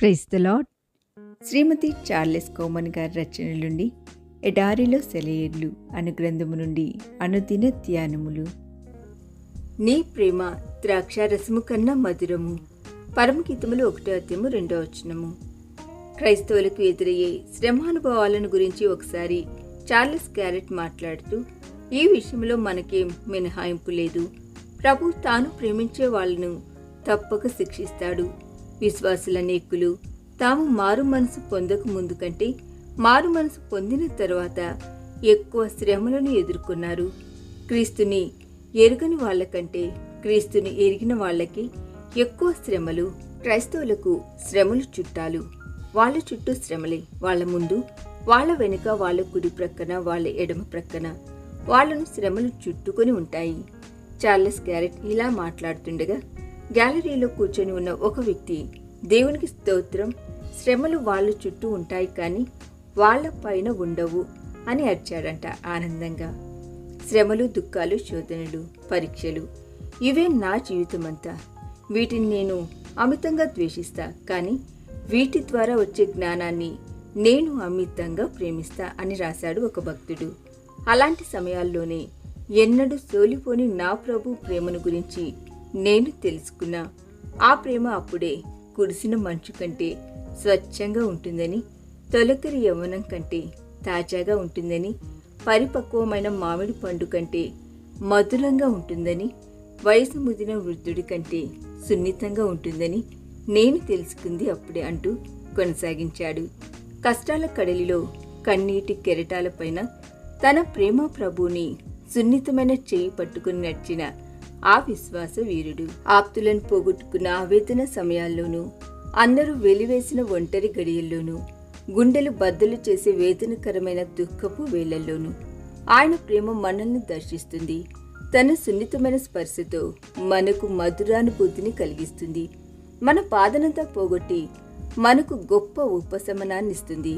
Praise the lord Shrimati Charles Cowman గారి రచనల నుండి ఎడారిలో సెలయేర్లు అను గ్రంథము నుండి అనుదిన ధ్యానములు. నీ ప్రేమ ద్రాక్షారసము కన్నా మధురము. పరమగీతములు ఒకటో అధ్యము రెండో వచనము. క్రైస్తవులకు ఎదురయ్యే శ్రమానుభవాలను గురించి ఒకసారి చార్లెస్ క్యారెట్ మాట్లాడుతూ ఈ విషయంలో మనకేం మినహాయింపు లేదు. ప్రభు తాను ప్రేమించే వాళ్ళను తప్పక శిక్షిస్తాడు. విశ్వాసులనేకులు తాము మారు మనసు పొందక ముందు కంటే మారు మనసు పొందిన తర్వాత ఎక్కువ శ్రమలను ఎదుర్కొన్నారు. క్రీస్తుని ఎరుగని వాళ్ళకంటే క్రీస్తుని ఎరిగిన వాళ్ళకి ఎక్కువ శ్రమలు క్రైస్తవులకు శ్రమలు చుట్టాలు. వాళ్ళ చుట్టూ శ్రమలే వాళ్ళ ముందు వాళ్ళ వెనుక వాళ్ళ కుడి ప్రక్కన వాళ్ళ ఎడమ ప్రక్కన వాళ్ళను శ్రమలు చుట్టుకొని ఉంటాయి. చార్లెస్ క్యారెట్ ఇలా మాట్లాడుతుండగా గ్యాలరీలో కూర్చొని ఉన్న ఒక వ్యక్తి దేవునికి స్తోత్రం శ్రమలు వాళ్ళ చుట్టూ ఉంటాయి కానీ వాళ్ళ పైన ఉండవు అని అరిచాడంట ఆనందంగా. శ్రమలు దుఃఖాలు శోధనలు పరీక్షలు ఇవే నా జీవితమంతా. వీటిని నేను అమితంగా ద్వేషిస్తా కానీ వీటి ద్వారా వచ్చే జ్ఞానాన్ని నేను అమితంగా ప్రేమిస్తా అని రాశాడు ఒక భక్తుడు. అలాంటి సమయాల్లోనే ఎన్నడూ సోలిపోని నా ప్రభు ప్రేమను గురించి నేను తెలుసుకున్నా. ఆ ప్రేమ అప్పుడే కురిసిన మంచు కంటే స్వచ్ఛంగా ఉంటుందని తొలకరి యవ్వనం కంటే తాజాగా ఉంటుందని పరిపక్వమైన మామిడి పండు కంటే మధురంగా ఉంటుందని వయసు ముదిన వృద్ధుడి కంటే సున్నితంగా ఉంటుందని నేను తెలుసుకుంది అప్పుడే అంటూ కొనసాగించాడు. కష్టాల కడలిలో కన్నీటి కెరటాలపైన తన ప్రేమ ప్రభువుని సున్నితమైన చేయి పట్టుకుని నడిచిన ఆ విశ్వాస వీరుడు. ఆప్తులను పోగొట్టుకున్న ఆవేదన సమయాల్లోనూ అందరూ వెలివేసిన ఒంటరి గడియల్లోనూ గుండెలు బద్దలు చేసే వేదనకరమైన దుఃఖపు వేళల్లోనూ ఆయన ప్రేమ మనల్ని దర్శిస్తుంది. తన సున్నితమైన స్పర్శతో మనకు మధురానుభూతిని కలిగిస్తుంది. మన బాధనంతా పోగొట్టి మనకు గొప్ప ఉపశమనాన్ని ఇస్తుంది.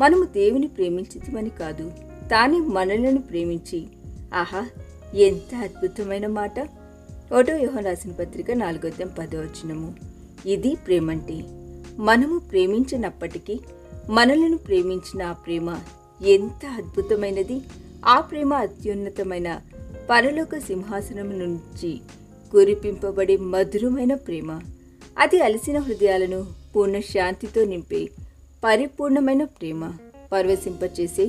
మనము దేవుని ప్రేమించమని కాదు తానే మనలను ప్రేమించి ఆహా ఎంత అద్భుతమైన మాట! ఒకటో యోహన్ రాసిన పత్రిక నాలుగోద్యం పదవచనము ఇది ప్రేమంటే మనము ప్రేమించినప్పటికీ మనలను ప్రేమించిన ఆ ప్రేమ ఎంత అద్భుతమైనది! ఆ ప్రేమ అత్యున్నతమైన పరలోక సింహాసనం నుంచి కురిపింపబడే మధురమైన ప్రేమ. అది అలసిన హృదయాలను పూర్ణ శాంతితో నింపే పరిపూర్ణమైన ప్రేమ. పర్వసింపచేసే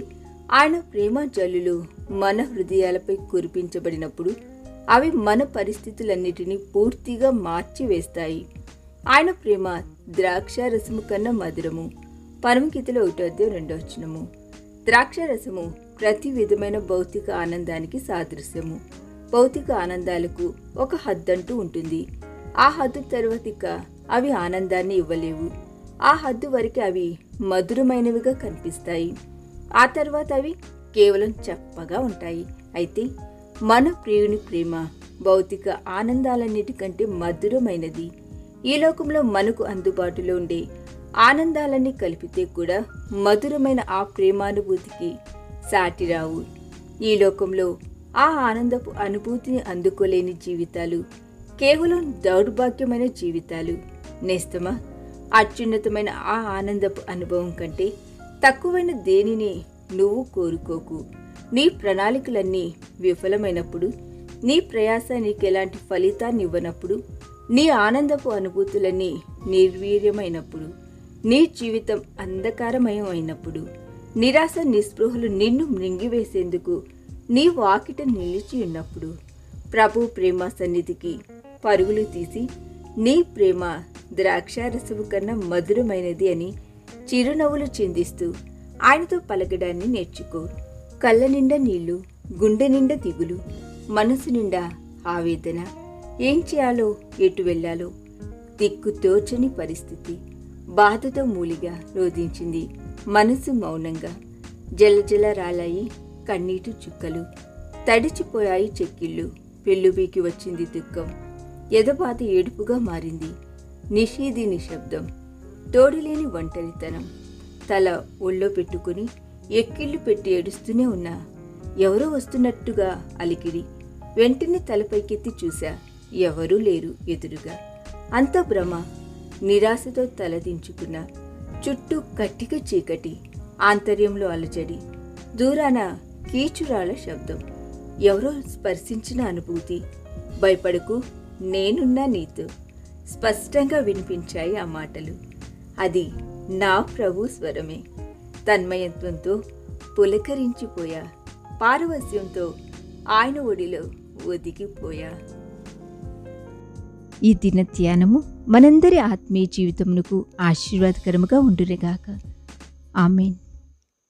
ఆయన ప్రేమ జల్లులు మన హృదయాలపై కురిపించబడినప్పుడు అవి మన పరిస్థితులన్నిటినీ పూర్తిగా మార్చివేస్తాయి. ఆయన ప్రేమ ద్రాక్ష రసము కన్నా మధురము. పరమగీతలో ఒకటో అధ్యాయం రెండో వచనము. ద్రాక్ష రసము ప్రతి విధమైన భౌతిక ఆనందానికి సాదృశ్యము. భౌతిక ఆనందాలకు ఒక హద్దంటూ ఉంటుంది. ఆ హద్దు తర్వాత అవి ఆనందాన్ని ఇవ్వలేవు. ఆ హద్దు వరకు అవి మధురమైనవిగా కనిపిస్తాయి. ఆ తర్వాత అవి కేవలం చప్పగా ఉంటాయి. అయితే మన ప్రియుని ప్రేమ భౌతిక ఆనందాలన్నిటికంటే మధురమైనది. ఈ లోకంలో మనకు అందుబాటులో ఉండే ఆనందాలన్నీ కలిపితే కూడా మధురమైన ఆ ప్రేమానుభూతికి సాటి రావు ఈ లోకంలో ఆ ఆనందపు అనుభూతిని అందుకోలేని జీవితాలు కేవలం దౌర్భాగ్యమైన జీవితాలు. నేస్తమా? అత్యున్నతమైన ఆ ఆనందపు అనుభవం కంటే తక్కువైన దేనిని నువ్వు కోరుకోకు. నీ ప్రణాళికలన్నీ విఫలమైనప్పుడు నీ ప్రయాస నీకు ఎలాంటి ఫలితాన్ని ఇవ్వనప్పుడు నీ ఆనందపు అనుభూతులన్నీ నిర్వీర్యమైనప్పుడు నీ జీవితం అంధకారమయం అయినప్పుడు నిరాశ నిస్పృహలు నిన్ను మృంగివేసేందుకు నీ వాకిట నిలిచి ఉన్నప్పుడు ప్రభు ప్రేమ సన్నిధికి పరుగులు తీసి నీ ప్రేమ ద్రాక్షారసము కన్నా మధురమైనది అని చిరునవ్వులు చిందిస్తూ ఆయనతో పలకడాన్ని నేర్చుకో. కళ్ళ నిండా నీళ్ళు గుండె నిండా దిగులు మనసు నిండా ఆవేదన. ఏం చేయాలో ఎటు వెళ్ళాలో. దిక్కు తోచని పరిస్థితి. బాధతో మూలిగా రోధించింది మనసు మౌనంగా. జలజల రాలాయి కన్నీటి చుక్కలు. తడిచిపోయాయి చెక్కిళ్ళు. పెళ్ళుబీకి వచ్చింది దుఃఖం. ఎదబాధ ఏడుపుగా మారింది. నిషీది నిశ్శబ్దం తోడులేని ఒంటరితనం. తల ఒళ్ళో పెట్టుకుని ఎక్కిళ్ళు పెట్టి ఏడుస్తూనే ఉన్నా. ఎవరో వస్తున్నట్టుగా అలికిడి వెంటనే తలపైకెత్తి చూశా. ఎవరూ లేరు ఎదురుగా. అంత భ్రమ నిరాశతో తలదించుకున్న చుట్టూ కట్టిక చీకటి ఆంతర్యంలో అలజడి దూరాన కీచురాల శబ్దం. ఎవరో స్పర్శించిన అనుభూతి. భయపడకు నేనున్నా నీతో. స్పష్టంగా వినిపించాయి ఆ మాటలు. అది నా ప్రభు స్వరమే. తన్మయత్వంతో పులకరించిపోయా. పారవస్యంతో ఆయన ఒడిలో ఒదిగిపోయా. ఈ దిన ధ్యానము మనందరి ఆత్మీయ జీవితమునకు ఆశీర్వాదకరముగా ఉండురేగాక ఆమెన్.